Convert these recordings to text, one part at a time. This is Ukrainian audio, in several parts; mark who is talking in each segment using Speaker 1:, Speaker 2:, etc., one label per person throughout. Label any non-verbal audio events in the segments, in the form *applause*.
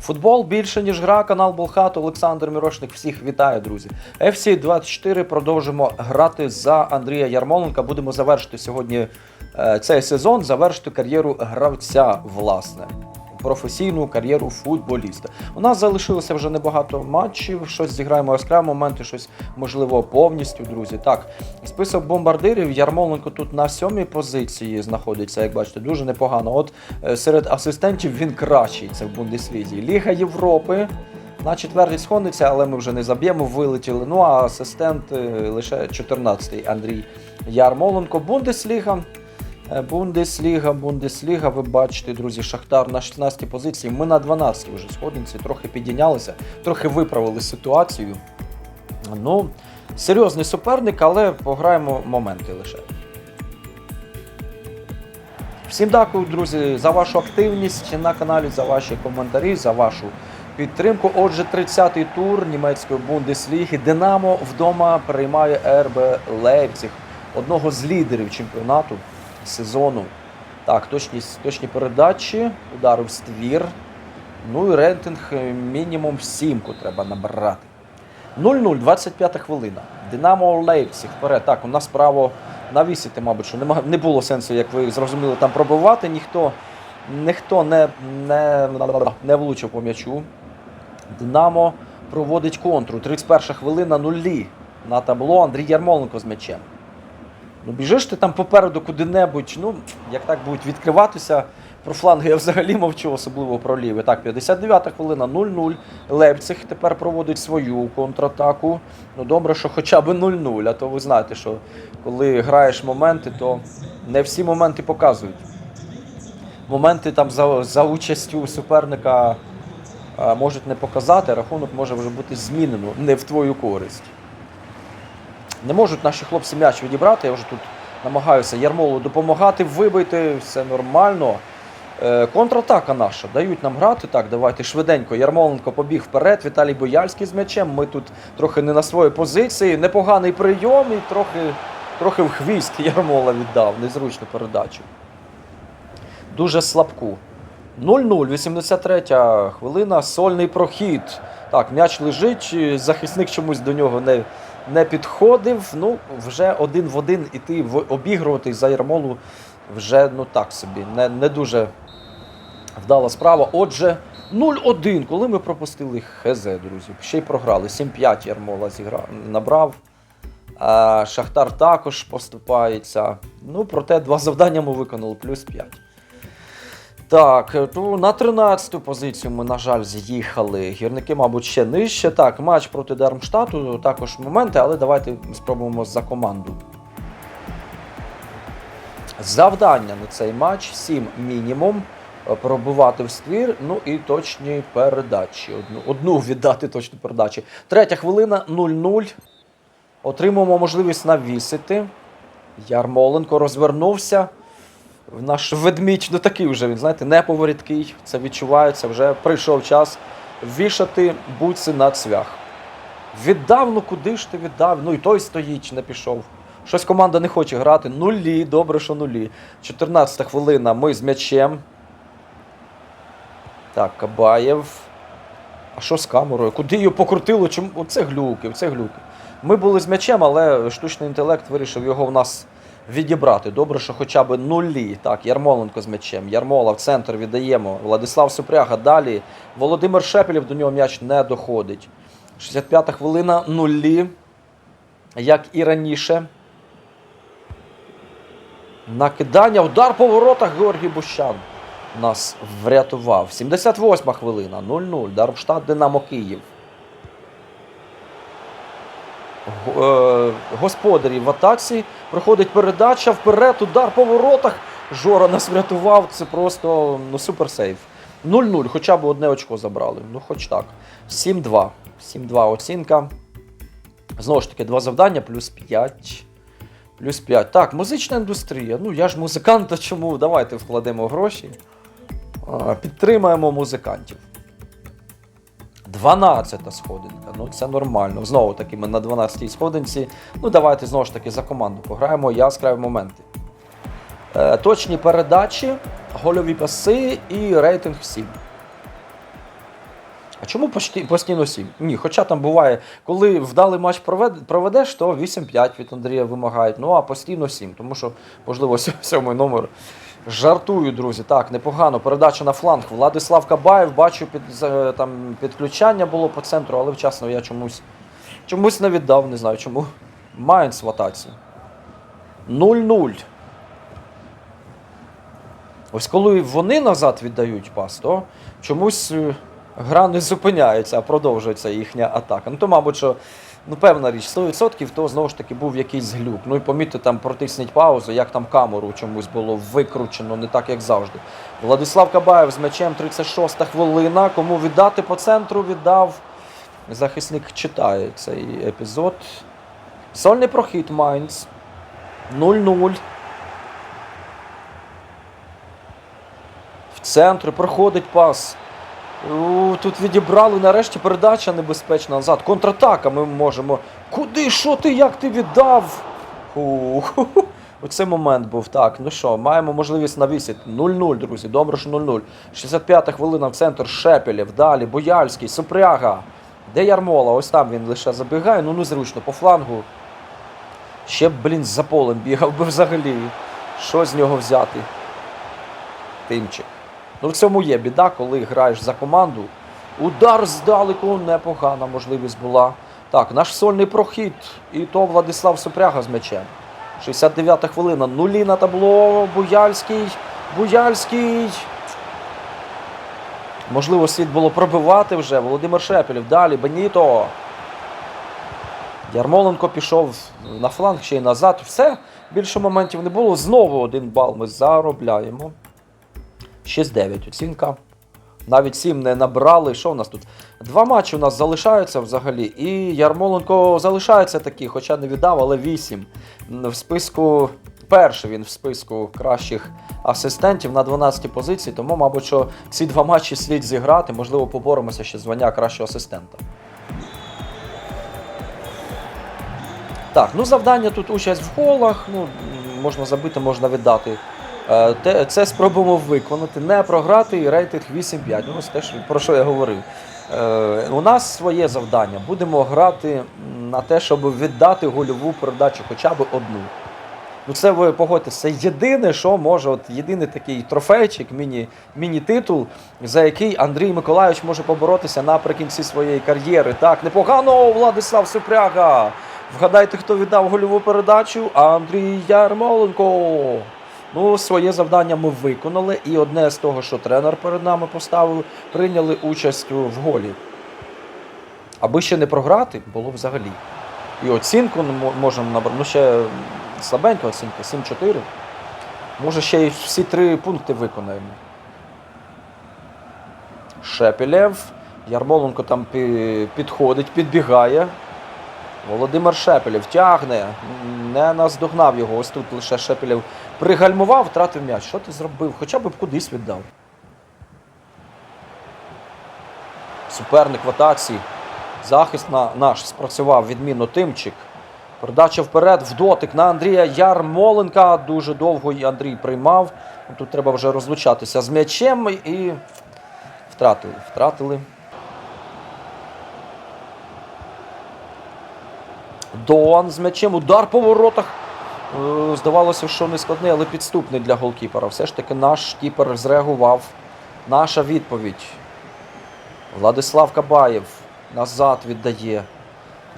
Speaker 1: Футбол більше, ніж гра, канал Болхат, Олександр Мірошник. Всіх вітаю, друзі. FC 24 продовжимо грати за Андрія Ярмоленка. Будемо завершити сьогодні е, цей сезон, завершити кар'єру гравця, власне. Професійну кар'єру футболіста. У нас залишилося вже небагато матчів. Щось зіграємо яскраві моменти, щось можливо повністю, друзі. Так, список бомбардирів. Ярмоленко тут на сьомій позиції знаходиться, як бачите, дуже непогано. От е, серед асистентів він кращий. Це в Бундеслізі. Ліга Європи. На четвертій сходиться, але ми вже не заб'ємо, вилетіли. Ну а асистент е, лише 14-й Андрій Ярмоленко. Бундесліга. Е, Бундесліга, Бундесліга, ви бачите, друзі, Шахтар на 16-й позиції. Ми на 12-й вже сходинці, трохи підійнялися, трохи виправили ситуацію. Ну, серйозний суперник, але пограємо моменти лише. Всім дякую, друзі, за вашу активність на каналі, за ваші коментарі, за вашу підтримку. Отже, 30-й тур німецької Бундесліги. Динамо вдома приймає РБ Лейпциг, одного з лідерів чемпіонату сезону. Так, точність, точні передачі, удари в ствір. Ну і рейтинг е, мінімум сімку треба набрати. 0-0, 25 хвилина. Динамо Лейпциг вперед. Так, у нас право навісити, мабуть, що нема, не було сенсу, як ви зрозуміли, там пробивати. Ніхто, ніхто не, не, не влучив по м'ячу. Динамо проводить контру. 31 хвилина нулі на табло. Андрій Ярмоленко з м'ячем. Ну, біжиш ти там попереду куди-небудь. Ну, як так будуть відкриватися. Про фланги я взагалі мовчу, особливо про ліві. Так, 59-та хвилина 0-0. Лейпциг тепер проводить свою контратаку. Ну, добре, що хоча б 0-0. А то ви знаєте, що коли граєш моменти, то не всі моменти показують. Моменти там за, за участю суперника можуть не показати, рахунок може вже бути змінено не в твою користь. Не можуть наші хлопці м'яч відібрати. Я вже тут намагаюся Ярмолу допомагати, вибити, все нормально. Е, Контратака наша. Дають нам грати. Так, давайте швиденько. Ярмоленко побіг вперед. Віталій Бояльський з м'ячем. Ми тут трохи не на своїй позиції. Непоганий прийом і трохи, трохи в хвіст Ярмола віддав. Незручну передачу. Дуже слабку. 0-0, 83 хвилина, сольний прохід. Так, м'яч лежить, захисник чомусь до нього не, не підходив. Ну, вже один в один іти в обігрувати за Ярмолу вже ну так собі. Не, не дуже вдала справа. Отже, 0-1, коли ми пропустили ХЗ, друзі. Ще й програли. 7-5 Ярмола зіграв, набрав. Шахтар також поступається. Ну, проте два завдання ми виконали, плюс 5. Так, е, то на 13-ту позицію ми, на жаль, з'їхали. Гірники, мабуть, ще нижче. Так, матч проти Дармштату, також моменти, але давайте спробуємо за команду. Завдання на цей матч 7 мінімум. е, Пробивати в ствір, ну і точні передачі. Одну, одну віддати точні передачі. Третя хвилина 0-0. Отримуємо можливість навісити. Ярмоленко розвернувся. Наш ведмідь, ну такий вже він, знаєте, неповорідкий. Це відчувається, вже прийшов час вішати буци на цвях. Віддав, ну куди ж ти віддав? Ну і той стоїть, не пішов. Щось команда не хоче грати. Нулі, добре, що нулі. 14 хвилина, ми з м'ячем. Так, Кабаєв. А що з камерою? Куди її покрутило? Чому? Оце глюки, оце глюки. Ми були з м'ячем, але штучний інтелект вирішив його в нас відібрати. Добре, що хоча б нулі. Так, Ярмоленко з м'ячем. Ярмола в центр віддаємо. Владислав Супряга далі. Володимир Шепелєв до нього м'яч не доходить. 65-та хвилина нулі. Як і раніше. Накидання, удар по воротах Георгій Бущан нас врятував. 78 хвилина, 0-0. Дармштадт Динамо Київ. Е, Господарі в атаці. Проходить передача вперед, удар по воротах. Жора нас врятував. Це просто ну, супер сейф. 0-0, хоча б одне очко забрали. Ну, хоч так. 7-2. 7-2 оцінка. Знову ж таки, два завдання, плюс 5. Плюс 5. Так, музична індустрія. Ну, я ж музикант, чому? Давайте вкладемо гроші. Підтримаємо музикантів. 12 сходинка. Ну, це нормально. Знову таки, ми на 12-й сходинці. Ну, давайте знову ж таки за команду пограємо. Яскраві моменти. Е, точні передачі, гольові паси і рейтинг 7. А чому постійно 7? Ні, хоча там буває, коли вдалий матч проведеш, то 8-5 від Андрія вимагають. Ну а постійно 7, тому що, можливо, сьо- *laughs* сьомий номер. Жартую, друзі. Так, непогано. Передача на фланг. Владислав Кабаєв, бачу, під, там підключання було по центру, але вчасно я чомусь, чомусь не віддав, не знаю чому. Майнц в атаці. 0-0. Ось коли вони назад віддають пас, то чомусь е, гра не зупиняється, а продовжується їхня атака. Ну то, мабуть, що ну, певна річ, 100% то знову ж таки був якийсь глюк. Ну і помітьте, там протисніть паузу, як там камеру чомусь було викручено, не так, як завжди. Владислав Кабаєв з м'ячем 36 хвилина. Кому віддати по центру віддав. Захисник читає цей епізод. Сольний прохід Майнц. 0-0. В центрі проходить пас. У, Тут відібрали нарешті передача небезпечна назад. Контратака ми можемо. Куди? Що ти? Як ти віддав? *laughs* Оце момент був. Так, ну що, маємо можливість навісити. 0-0, друзі. Добре, що 0-0. 65-та хвилина в центр Шепелєв. Далі Бояльський, Супряга. Де Ярмола? Ось там він лише забігає. Ну незручно по флангу. Ще б, блін, за полем бігав би взагалі. Що з нього взяти? Тимчик. Ну в цьому є біда, коли граєш за команду. Удар здалеку непогана можливість була. Так, наш сольний прохід. І то Владислав Супряга з м'ячем. 69-та хвилина. Нулі на табло. Буяльський. Буяльський. Можливо, слід було пробивати вже. Володимир Шепелєв. Далі. Беніто. Ярмоленко пішов на фланг ще й назад. Все. Більше моментів не було. Знову один бал ми заробляємо. 6-9 оцінка. Навіть 7 не набрали. Що у нас тут? Два матчі у нас залишаються взагалі. І Ярмоленко залишається такий, хоча не віддав, але 8. В списку. Перший він в списку кращих асистентів на 12 позиції, тому, мабуть, що ці два матчі слід зіграти. Можливо, поборемося ще звання кращого асистента. Так, ну завдання тут участь в голах. Ну, можна забити, можна віддати. Е, Це спробуємо виконати, не програти і рейтинг 8-5. Ну, ось те, про що я говорив. Е, У нас своє завдання. Будемо грати на те, щоб віддати гольову передачу хоча б одну. Ну, це ви погодьтесь, це єдине, що може, от єдиний такий трофейчик, міні, міні-титул, за який Андрій Миколайович може поборотися наприкінці своєї кар'єри. Так, непогано, Владислав Супряга. Вгадайте, хто віддав гольову передачу? Андрій Ярмоленко. Ну, своє завдання ми виконали, і одне з того, що тренер перед нами поставив, прийняли участь в голі. Аби ще не програти, було взагалі. І оцінку можемо набрати. Ну, ще слабенька оцінка, 7-4. Може, ще й всі три пункти виконаємо. Шепелєв. Ярмоленко там підходить, підбігає. Володимир Шепелєв тягне, не наздогнав його. Ось тут лише Шепелєв пригальмував, втратив м'яч. Що ти зробив? Хоча б кудись віддав. Суперник в атаці. Захист на наш спрацював відмінно Тимчик. Передача вперед в дотик на Андрія Ярмоленка. Дуже довго Андрій приймав. Тут треба вже розлучатися з м'ячем і втратили. Втратили. Доан з м'ячем. Удар по воротах. Е, Здавалося, що не складний, але підступний для голкіпера. Все ж таки наш кіпер зреагував. Наша відповідь. Владислав Кабаєв назад віддає.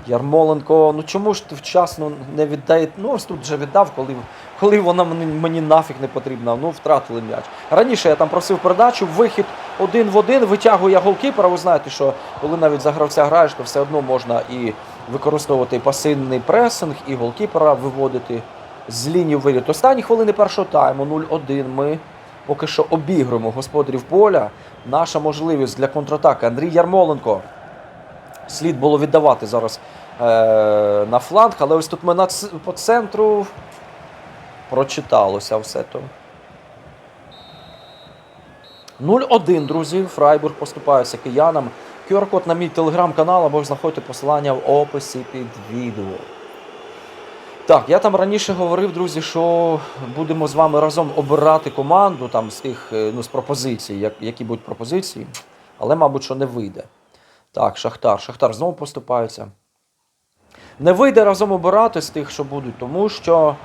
Speaker 1: Ярмоленко, ну чому ж ти вчасно не віддає? Ну, ось тут вже віддав, коли, коли вона мені, мені нафіг не потрібна. Ну, втратили м'яч. Раніше я там просив передачу, вихід один в один, витягує голкіпера. Ви знаєте, що коли навіть за гравця граєш, то все одно можна і використовувати пасивний пресинг, і голкіпера виводити з лінії виліт. Останні хвилини першого тайму 0-1. Ми поки що обігруємо господарів поля. Наша можливість для контратаки. Андрій Ярмоленко. Слід було віддавати зараз е, на фланг, але ось тут ми на, по центру прочиталося все то. 0-1, друзі. Фрайбург поступається киянам. QR-код на мій телеграм-канал або ж знаходьте посилання в описі під відео. Так, я там раніше говорив, друзі, що будемо з вами разом обирати команду там з тих, е, ну, з пропозицій, як, які будуть пропозиції, але, мабуть, що не вийде. Так, Шахтар. Шахтар знову поступається. Не вийде разом обирати з тих, що будуть, тому що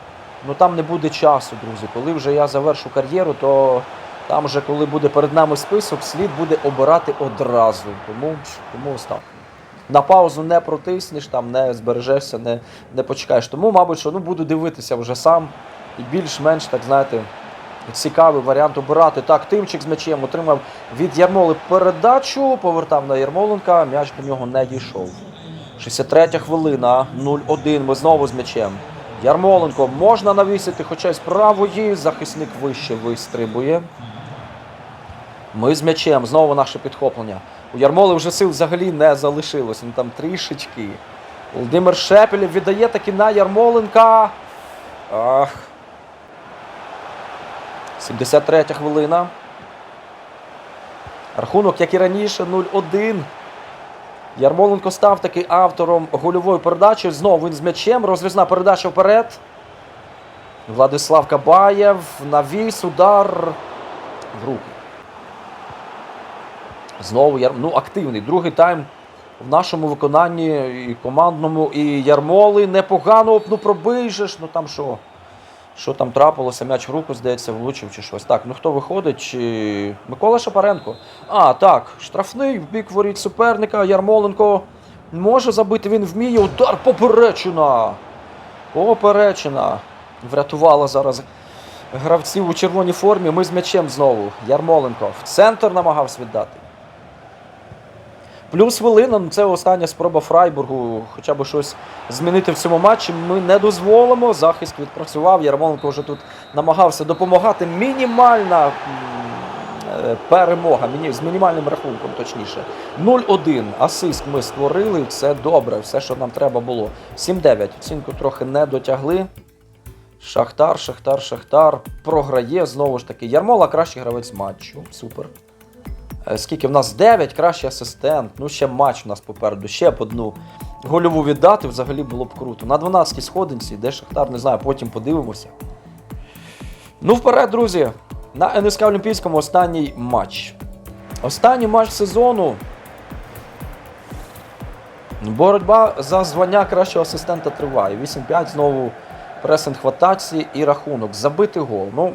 Speaker 1: ну, там не буде часу, друзі. Коли вже я завершу кар'єру, то там вже, коли буде перед нами список, слід буде обирати одразу. Тому, тому ось так. На паузу не протиснеш, там не збережешся, не, не почекаєш. Тому, мабуть, що ну, буду дивитися вже сам і більш-менш, так знаєте, цікавий варіант обирати. Так, Тимчик з м'ячем отримав від Ярмоли передачу, повертав на Ярмоленка, м'яч до нього не дійшов. 63 хвилина, 0-1. Ми знову з м'ячем. Ярмоленко можна навісити, хоча й з правої. Захисник вище вистрибує. Ми з м'ячем. Знову наше підхоплення. У Ярмоли вже сил взагалі не залишилось. Ну там трішечки. Володимир Шепелєв віддає таки на Ярмоленка. Ах. 73 хвилина. Рахунок, як і раніше, 0-1. Ярмоленко став таки автором гольової передачі. Знову він з м'ячем. Розрізна передача вперед. Владислав Кабаєв. Навіс, удар в руки. Знову Яр... ну, активний. Другий тайм в нашому виконанні і командному, і Ярмоли непогано. Ну пробий же ну там що? Що там трапилося? М'яч в руку, здається, влучив чи щось. Так, ну хто виходить? Чи... Микола Шапаренко. А, так, штрафний в бік воріт суперника. Ярмоленко може забити, він вміє. Удар поперечина. Поперечина. Врятувала зараз гравців у червоній формі. Ми з м'ячем знову. Ярмоленко. В центр намагався віддати. Плюс хвилина, ну, це остання спроба Фрайбургу, хоча б щось змінити в цьому матчі. Ми не дозволимо. Захист відпрацював. Ярмоленко вже тут намагався допомагати. Мінімальна е, перемога. З мінімальним рахунком, точніше. 0-1. Асист ми створили. Це добре, все, що нам треба було. 7-9. Оцінку трохи не дотягли. Шахтар, Шахтар, Шахтар програє знову ж таки. Ярмола кращий гравець матчу. Супер. Е, Скільки в нас 9, кращий асистент. Ну, ще матч у нас попереду, ще б одну гольову віддати взагалі було б круто. На 12-й сходинці, де Шахтар, не знаю, потім подивимося. Ну, вперед, друзі. На НСК Олімпійському останній матч. Останній матч сезону. Боротьба за звання кращого асистента триває. 8-5 знову пресинг в атаці і рахунок. Забити гол. Ну,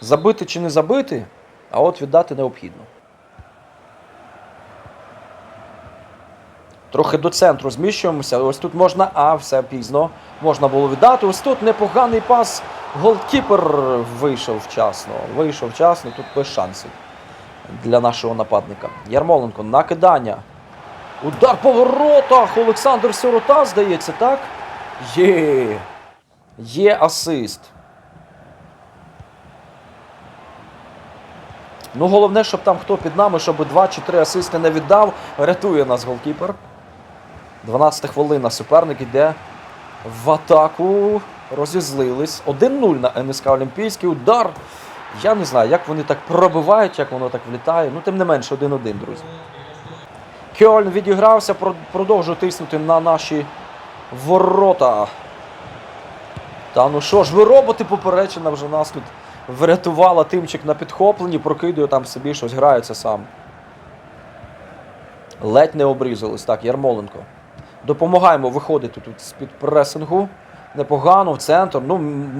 Speaker 1: забити чи не забити, а от віддати необхідно. Трохи до центру зміщуємося. Ось тут можна, а все пізно. Можна було віддати. Ось тут непоганий пас. Голкіпер вийшов вчасно. Вийшов вчасно, тут без шансів для нашого нападника. Ярмоленко, накидання. Удар по воротах. Олександр Сирота, здається, так? Є. Є асист. Ну, головне, щоб там хто під нами, щоб два чи три асисти не віддав. Рятує нас голкіпер. 12 хвилина. Суперник іде в атаку. Розізлились. 1-0 на НСК Олімпійський удар. Я не знаю, як вони так пробивають, як воно так влітає. Ну, тим не менше, 1-1, друзі. Кьольн відігрався, продовжує тиснути на наші ворота. Та ну що ж, ви роботи поперечина вже нас тут врятувала тимчик на підхопленні, прокидує там собі щось, грається сам. Ледь не обрізались. Так, Ярмоленко. Допомагаємо виходити тут з-під пресингу. Непогано в центр. Ну,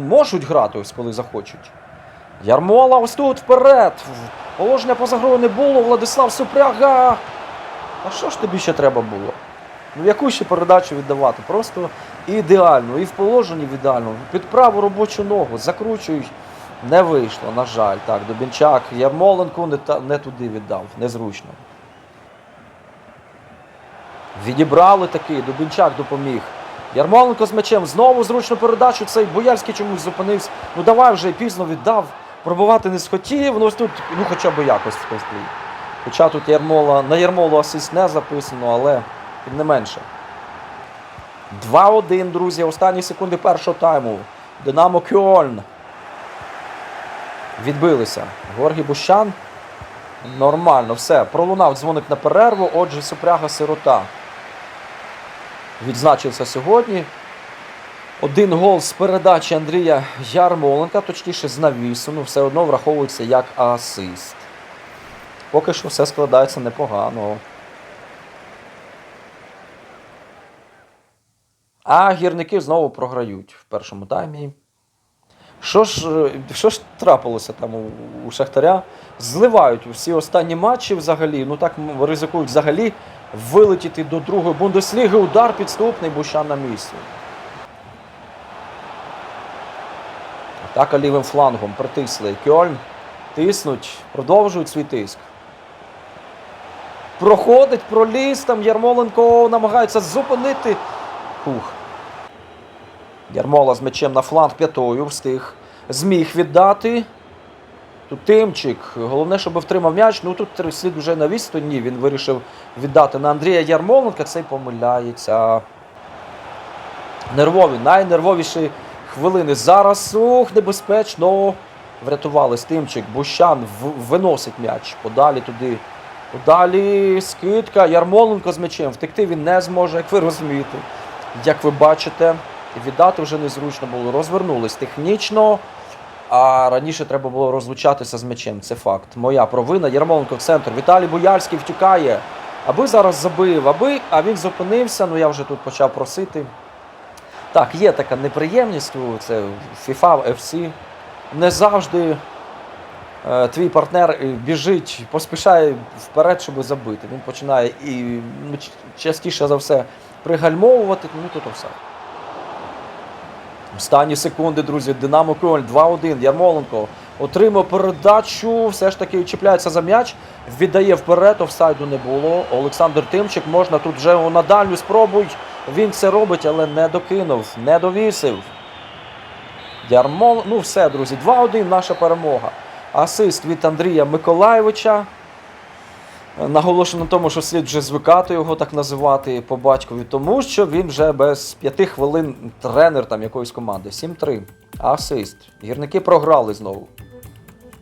Speaker 1: можуть грати ось коли захочуть. Ярмола ось тут вперед. Положення поза грою не було. Владислав Супряга. А що ж тобі ще треба було? Ну, яку ще передачу віддавати? Просто ідеально. І в положенні ідеально. Під праву робочу ногу закручують. Не вийшло, на жаль. Так, Дубінчак Ярмоленку не, та, не туди віддав. Незручно. Відібрали таки, Дубінчак допоміг. Ярмоленко з м'ячем знову зручну передачу. Цей Боярський чомусь зупинився. Ну давай вже пізно віддав. Пробувати не схотів. Ну ось тут, ну хоча б якось хтось. Хоча тут Ярмола, на Ярмолу асист не записано, але тим не менше. 2-1, друзі. Останні секунди першого тайму. Динамо Кьольн. Відбилися. Георгій Бущан. Нормально, все. Пролунав дзвоник на перерву. Отже, Супряга сирота відзначився сьогодні. Один гол з передачі Андрія Ярмоленка, точніше з навісу, ну все одно враховується як асист. Поки що все складається непогано. А гірники знову програють в першому таймі. Що ж що ж трапилося там у, у Шахтаря? Зливають всі останні матчі взагалі, ну так ризикують взагалі вилетіти до другої Бундесліги. Удар підступний, Бущан на місці. Атака лівим флангом притисли. Кьольн тиснуть, продовжують свій тиск. Проходить, проліз там Ярмоленко намагається зупинити. Фух. Ярмола з м'ячем на фланг п'ятою встиг. Зміг віддати. Тут Тимчик. Головне, щоб втримав м'яч. Ну тут слід уже на відстані. Він вирішив віддати на Андрія Ярмоленка. Цей помиляється. Нервові, найнервовіші хвилини. Зараз ух, небезпечно. Врятували Тимчик. Бущан виносить м'яч. Подалі туди. Подалі скидка. Ярмоленко з м'ячем. Втекти він не зможе, як ви розумієте. Як ви бачите, віддати вже незручно було. Розвернулись технічно. А раніше треба було розлучатися з м'ячем. Це факт. Моя провина. Ярмоленко в центр. Віталій Боярський втікає. Аби зараз забив, аби, а він зупинився. Ну я вже тут почав просити. Так, є така неприємність це FIFA, FC. Не завжди е, твій партнер е, біжить, поспішає вперед, щоб забити. Він починає і ну, частіше за все пригальмовувати, ну тут все. Останні секунди, друзі, Динамо Кьольн 2-1. Ярмоленко отримав передачу, все ж таки чіпляється за м'яч, віддає вперед, офсайду не було. Олександр Тимчик можна тут вже на дальню спробуй. Він це робить, але не докинув, не довісив. Ярмол... Ну все, друзі, 2-1 наша перемога. Асист від Андрія Миколаєвича. Наголошено на тому, що слід вже звикати його так називати по батькові, тому що він вже без п'яти хвилин тренер там якоїсь команди. 7-3. Асист. Гірники програли знову.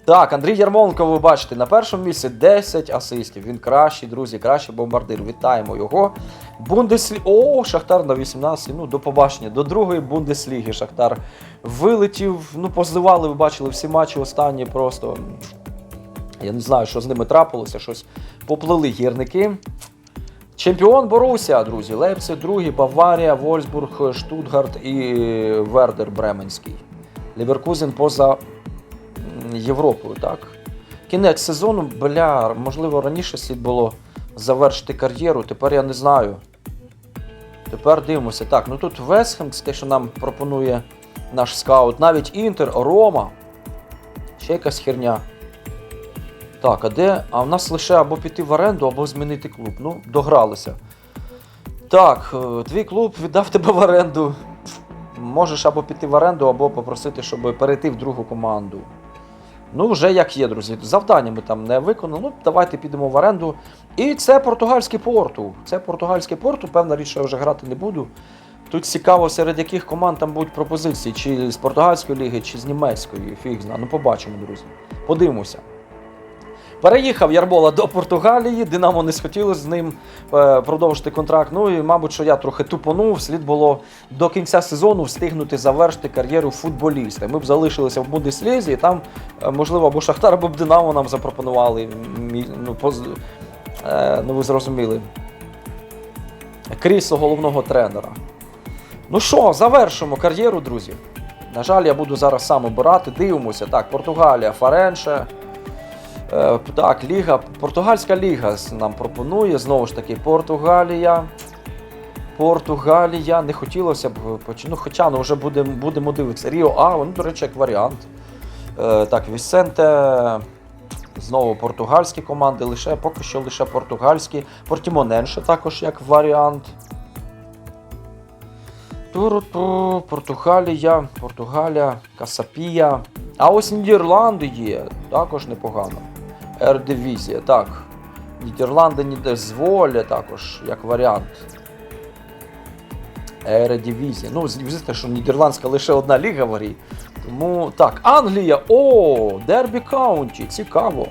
Speaker 1: Так, Андрій Ярмоленко, ви бачите, на першому місці 10 асистів. Він кращий, друзі, кращий бомбардир. Вітаємо його. Бундеслі... О, Шахтар на 18. Ну, до побачення. До другої Бундесліги Шахтар вилетів. Ну, позливали, ви бачили всі матчі останні просто. Я не знаю, що з ними трапилося, щось поплили гірники. Чемпіон Боруся, друзі. Лейпциг, другий, Баварія, Вольсбург, Штутгарт і Вердер Бременський. Ліверкузен поза Європою, так? Кінець сезону, бля, можливо, раніше слід було завершити кар'єру, тепер я не знаю. Тепер дивимося. Так, ну тут Весхем, те, що нам пропонує наш скаут. Навіть Інтер, Рома. Ще якась херня. Так, а де? А в нас лише або піти в оренду, або змінити клуб. Ну, догралися. Так, е, твій клуб віддав тебе в оренду. Можеш або піти в оренду, або попросити, щоб перейти в другу команду. Ну, вже як є, друзі. Завдання ми там не виконали. Ну, давайте підемо в оренду. І це португальський порту. Це португальський порту, певна річ, що я вже грати не буду. Тут цікаво, серед яких команд там будуть пропозиції, чи з португальської ліги, чи з німецької. Фіг зна. Ну, побачимо, друзі. Подивимося. Переїхав Ярбола до Португалії, Динамо не схотіло з ним е, продовжити контракт. Ну і, мабуть, що я трохи тупонув. Слід було до кінця сезону встигнути завершити кар'єру футболіста. Ми б залишилися в Бундеслізі, і там, е, можливо, або Шахтар, або б Динамо нам запропонували. Ну, поз... е, ну ви зрозуміли. Крісло головного тренера. Ну що, завершимо кар'єру, друзі. На жаль, я буду зараз сам обирати. Дивимося. Так, Португалія, Фаренше. Е, Так, ліга, португальська ліга нам пропонує. Знову ж таки, Португалія. Португалія. Не хотілося б поч- ну, Хоча ну, вже будемо будемо дивитися. Ріо Аво, ну, до речі, як варіант. Е, Так, Вісенте. Знову португальські команди, лише поки що лише португальські. Портімоненше також як варіант. Туру-ту, Португалія, Португалія, Касапія. А ось Нідерланди є, також непогано. Ердивізія, так. Нідерланди ніде зволі також, як варіант. Ередивізія. Ну, звісно, що Нідерландська лише одна ліга в. Тому так, Англія. О, Дербі Каунті. Цікаво.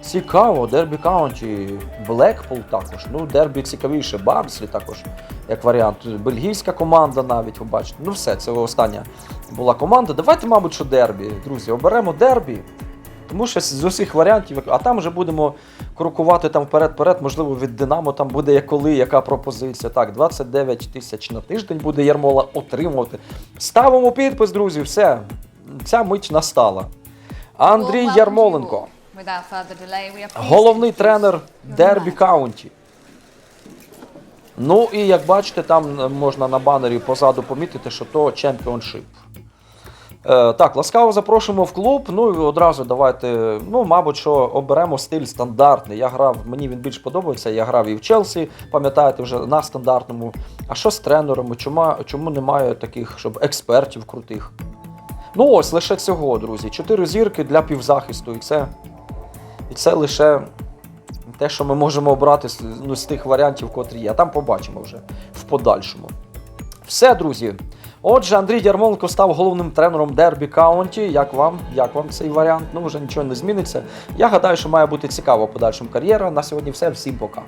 Speaker 1: Цікаво, Дербі Каунті, Блекпул також. Ну, Дербі цікавіше, Барнслі також, як варіант. Бельгійська команда навіть, ви бачите. Ну все, це остання була команда. Давайте, мабуть, що Дербі, друзі, оберемо Дербі. Тому що з усіх варіантів, а там вже будемо крокувати там вперед-вперед, можливо, від Динамо там буде як коли, яка пропозиція. Так, 29 тисяч на тиждень буде Ярмола отримувати. Ставимо підпис, друзі, все. Ця мить настала. Андрій Ярмоленко, головний тренер Дербі. Каунті. Ну і як бачите, там можна на банері позаду помітити, що то чемпіоншип. Е, так, ласкаво запрошуємо в клуб. Ну і одразу давайте. Ну, мабуть, що оберемо стиль стандартний. Я грав, мені він більш подобається. Я грав і в Челсі, пам'ятаєте, вже на стандартному. А що з тренерами? Чому, чому немає таких, щоб експертів крутих? Ну ось лише цього, друзі. Чотири зірки для півзахисту. І це, і це лише те, що ми можемо обрати ну, з тих варіантів, котрі є. А там побачимо вже в подальшому. Все, друзі. Отже, Андрій Ярмоленко став головним тренером Дербі Каунті. Як вам? Як вам цей варіант? Ну, вже нічого не зміниться. Я гадаю, що має бути цікава в подальшому кар'єра. На сьогодні все. Всім пока.